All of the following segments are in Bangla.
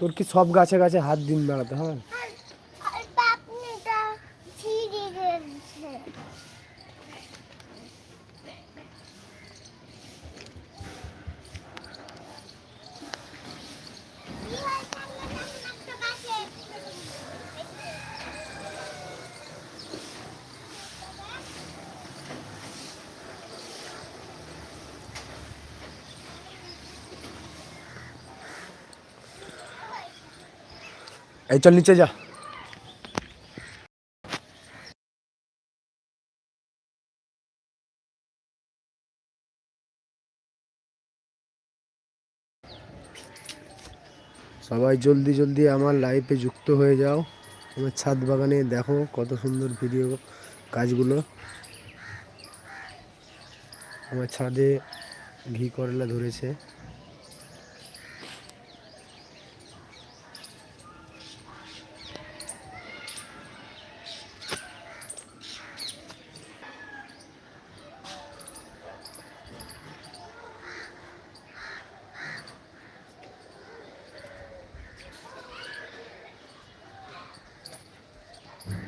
তোর কি সব গাছে গাছে হাত দিন বেড়াতে হয় আর আর পাপনিটা ছিঁড়ে গেছে এই চল নিচে যা। সবাই জলদি জলদি আমার লাইফে যুক্ত হয়ে যাও। আমার ছাদ বাগানে দেখো কত সুন্দর ভিডিও কাজগুলো। আমার ছাদে ঘি করলা ধরেছে।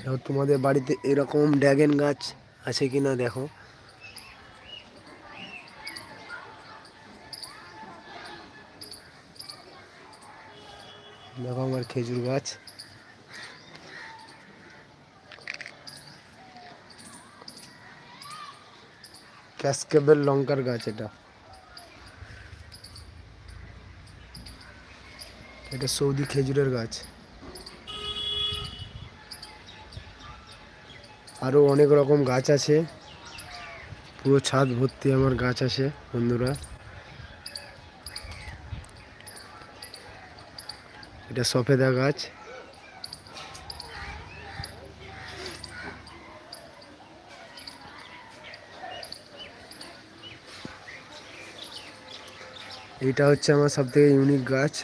এবার তোমাদের বাড়িতে এরকম ড্রাগন গাছ আছে কিনা দেখো। দেখো আমার খেজুর গাছ। ক্যাসকেবেল লঙ্কার গাছ এটা। এটা সৌদি খেজুরের গাছ। আরও অনেক রকম গাছ আছে। পুরো ছাদ ভর্তি আমার গাছ আছে, বন্ধুরা। এটা সফেদা গাছ। এটা হচ্ছে আমার সব থেকে ইউনিক গাছ,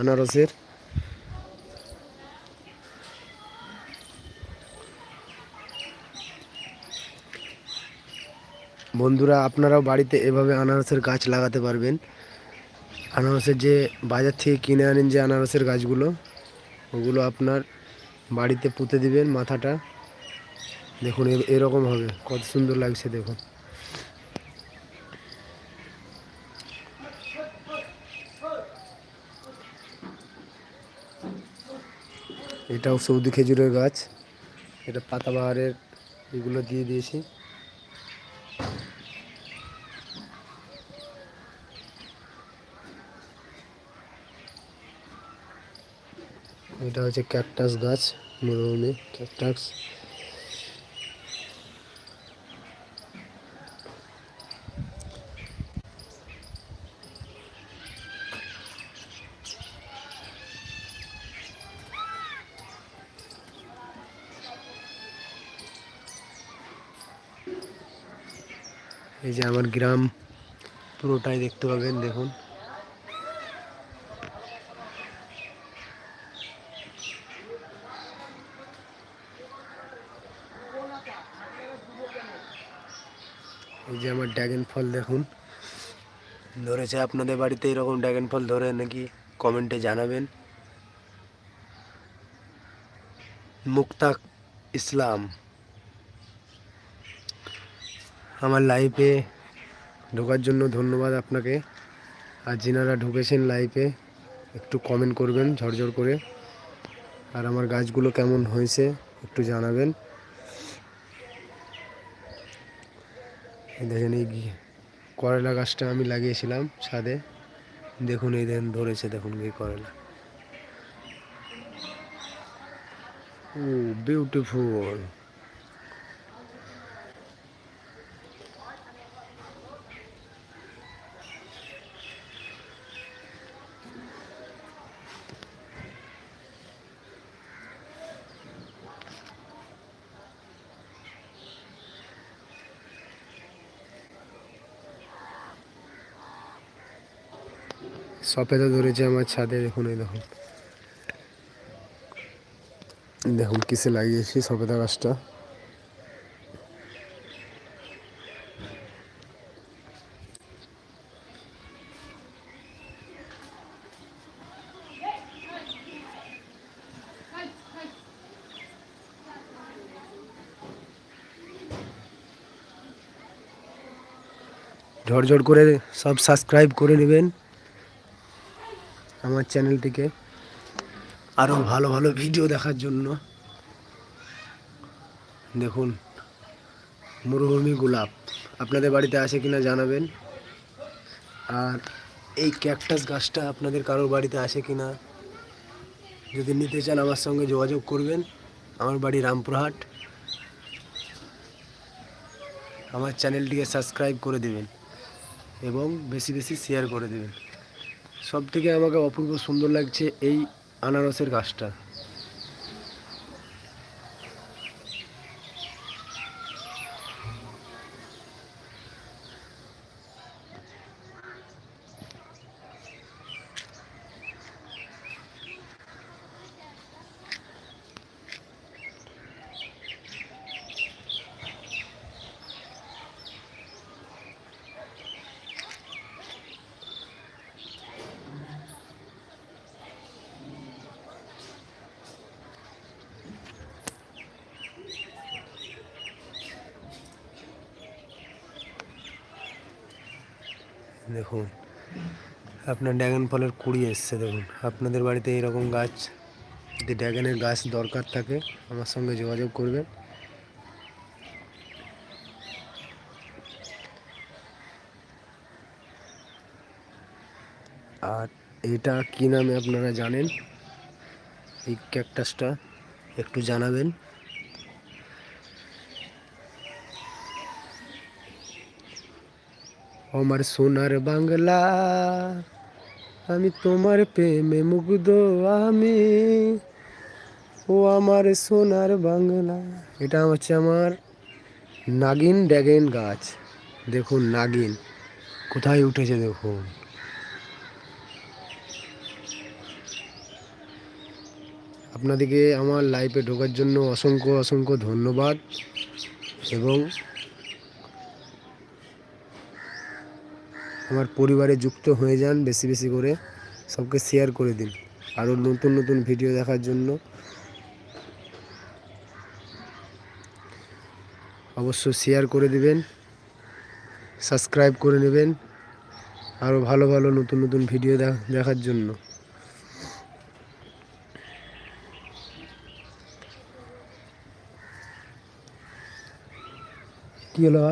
আনারসের। বন্ধুরা, আপনারাও বাড়িতে এভাবে আনারসের গাছ লাগাতে পারবেন। আনারসের যে বাজার থেকে কিনে আনেন যে আনারসের গাছগুলো, ওগুলো আপনার বাড়িতে পুঁতে দিবেন মাথাটা। দেখুন এরকম হবে। কত সুন্দর লাগছে, দেখুন। এটাও সৌদি খেজুরের গাছ। এটা পাতাবাহারের এগুলো দিয়ে দিয়েছি। এটা হচ্ছে ক্যাকটাস গাছ মরুভূমি ক্যাকটাস। এই যে আমার গ্রাম পুরোটাই দেখতে পাবেন দেখুন। ড্রাগন ফল দেখুন। ধরেছে আপনাদের বাড়িতে এরকম ড্রাগন ফল ধরে নাকি কমেন্টে জানাবেন। মুক্তাক ইসলাম। আমার লাইফে ঢোকার জন্য ধন্যবাদ আপনাকে। আর যিনারা ঢুকেছেন লাইফে একটু কমেন্ট করবেন ঝরঝর করে। আর আমার গাছগুলো কেমন হয়েছে একটু জানাবেন। দেখেন এই করলা গাছটা আমি লাগিয়েছিলাম ছাদে। দেখুন এই দেখেন ধরেছে, দেখুন এই করলা। ও বিউটিফুল সপেদা ধরেছে আমার ছাদে দেখুন এই দেখুন। দেখুন কিসে লাগিয়েছি সপেদা গাছটা। ঝড়ঝড় করে সব সাবস্ক্রাইব করে নেবেন। আমার চ্যানেলটিকে আরও ভালো ভালো ভিডিও দেখার জন্য। দেখুন, মরুভূমি গোলাপ। আপনাদের বাড়িতে আছে কিনা জানাবেন। আর এই ক্যাকটাস গাছটা আপনাদের কারোর বাড়িতে আছে কিনা, যদি নিতে চান আমার সঙ্গে যোগাযোগ করবেন। আমার বাড়ি রামপুরহাট। আমার চ্যানেলটিকে সাবস্ক্রাইব করে দেবেন এবং বেশি বেশি শেয়ার করে দেবেন। সব থেকে আমাকে অপূর্ব সুন্দর লাগছে এই আনারসের গাছটা। দেখুন, আপনার ড্রাগন ফলের কুড়ি এসছে, দেখুন। আপনাদের বাড়িতে এইরকম গাছ, যদি ড্রাগনের গাছ দরকার থাকে, আমার সঙ্গে যোগাযোগ করবেন। আর এটা কি নামে আপনারা জানেন? এই ক্যাকটাসটা একটু জানাবেন। আমার সোনার বাংলা, আমি তোমার প্রেমে মুগ্ধ, আমি, ও আমার সোনার বাংলা। এটা হচ্ছে আমার নাগিন ড্যাগেন গাছ। দেখুন নাগিন, কোথায় উঠেছে দেখুন। আপনাদেরকে আমার লাইফে ঢোকার জন্য অসংখ্য অসংখ্য ধন্যবাদ। এবং আমার পরিবারে যুক্ত হয়ে যান বেশি বেশি করে, সবকে শেয়ার করে দিন। আরও নতুন নতুন ভিডিও দেখার জন্য। অবশ্য শেয়ার করে দিবেন সাবস্ক্রাইব করে নেবেন, আরও ভালো ভালো নতুন নতুন ভিডিও দেখার জন্য। কি হলো?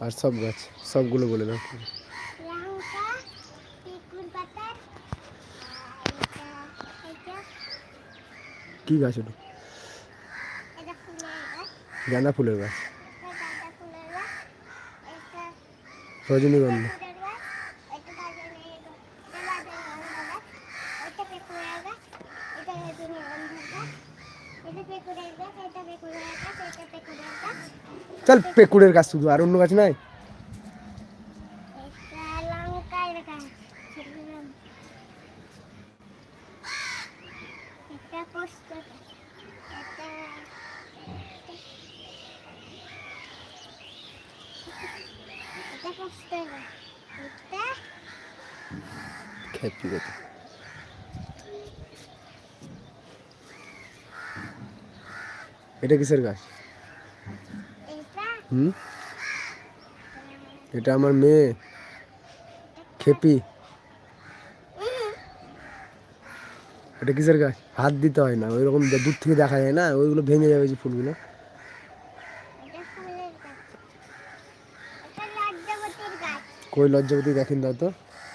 আর সব গাছ সবগুলো বলে দাও। কি গাছ ওটা? গাঁদা ফুলের গাছ। রজনীগন্ধা ফুলের গাছ এটা গাজনের এটা গাজনের গাছ এটা পেকুরের গাছ এটা রজনীগন্ধার গাছ এটা পেকুরের গাছ এটা পেকুরের গাছ এটা পেকুরের গাছ চল পেকুড়ের গাছ শুধু আর অন্য গাছ নাই? এটা খেপি কিসের গাছ? হুম? এটা আমার মেয়ে। খেপি। এটা কিসের গাছ? হাত দিতে হয় না ওই রকম দূর থেকে দেখা যায় না, ওইগুলো ভেঙে যাবে যে ফুলগুলো। কই লজ্জাবতী দেখেন দাও তো।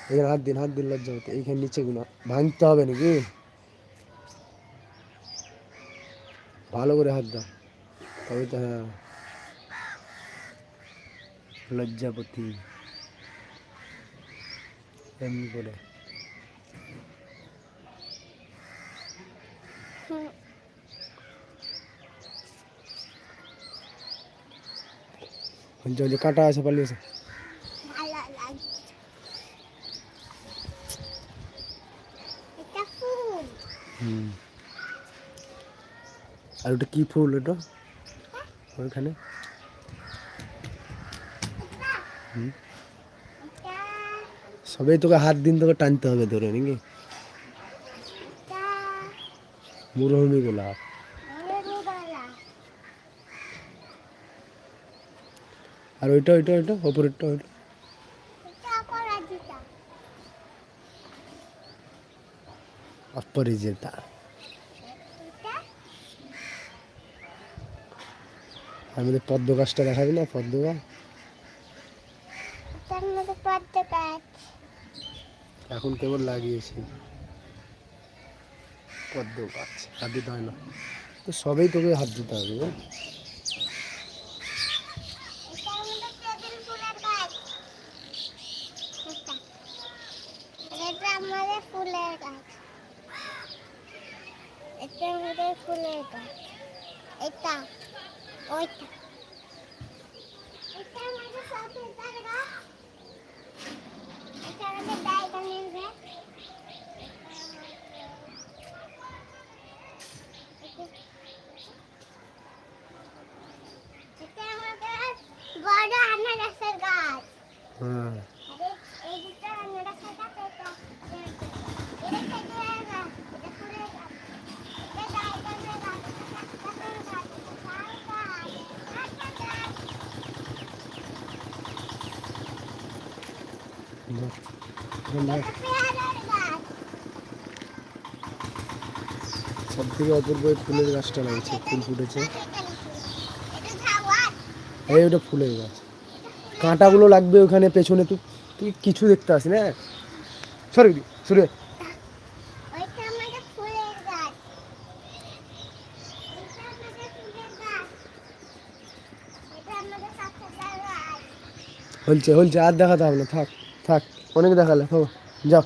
এখানে হাত দিন হাত দিন লজ্জাবতী। এইখানে নিচে গুলো ভাঙতে হবে নাকি? ভালো করে হাত দাও। তবে তো হ্যাঁ। লজ্জাপতি। এমনি করে। যে কাটা আছে পালিয়েছে হুম। আর ওটা কি ফুল ওটা? ওইখানে? সবাই তোকে হাত দিন তোকে টানতে হবে ধরে, নাকি? এটা মুরহমি গোলাপ আর ওইটা ওইটা ওইটা, ওপরেরটা, ওইটা। এটা আমাদের পদ্ম গাছটা দেখাবি না? পদ্ম গাছ এটার মধ্যে পদ্ম গাছ এখন কেবল লাগিয়েছি পদ্ম গাছ হাত দিতে হয় না তো সবেই তোকে হাত দিতে হবে ফুলের গাছ এটা আমাদের ফুলের গাছ এটা ওইটা এটা আমাদের সবেদার গাছ এটা আমাদের বাইগানের গাছ এটা আমাদের বড় আনারসের গাছ হ্যাঁ আরে এই দুটো আনারসের গাছ এটা এটা খেজুরের গাছ এটা ফুলের গাছ এটা বাইগানের গাছ এটা কাঁঠালের গাছ এটা তাল গাছ আটা গাছ এটা পেয়ারার গাছ সব থেকে অপূর্ব ফুলের গাছটা লাগছে ফুল ফুটেছে। এই ওটা ফুলের গাছ। কাঁটাগুলো লাগবে ওখানে, পেছনে তুই তুই কিছু দেখতে আসি না? Sorry sorry. হলছে হলছে, আর দেখাতে হবে না, থাক থাক, অনেক দেখালে হো যাও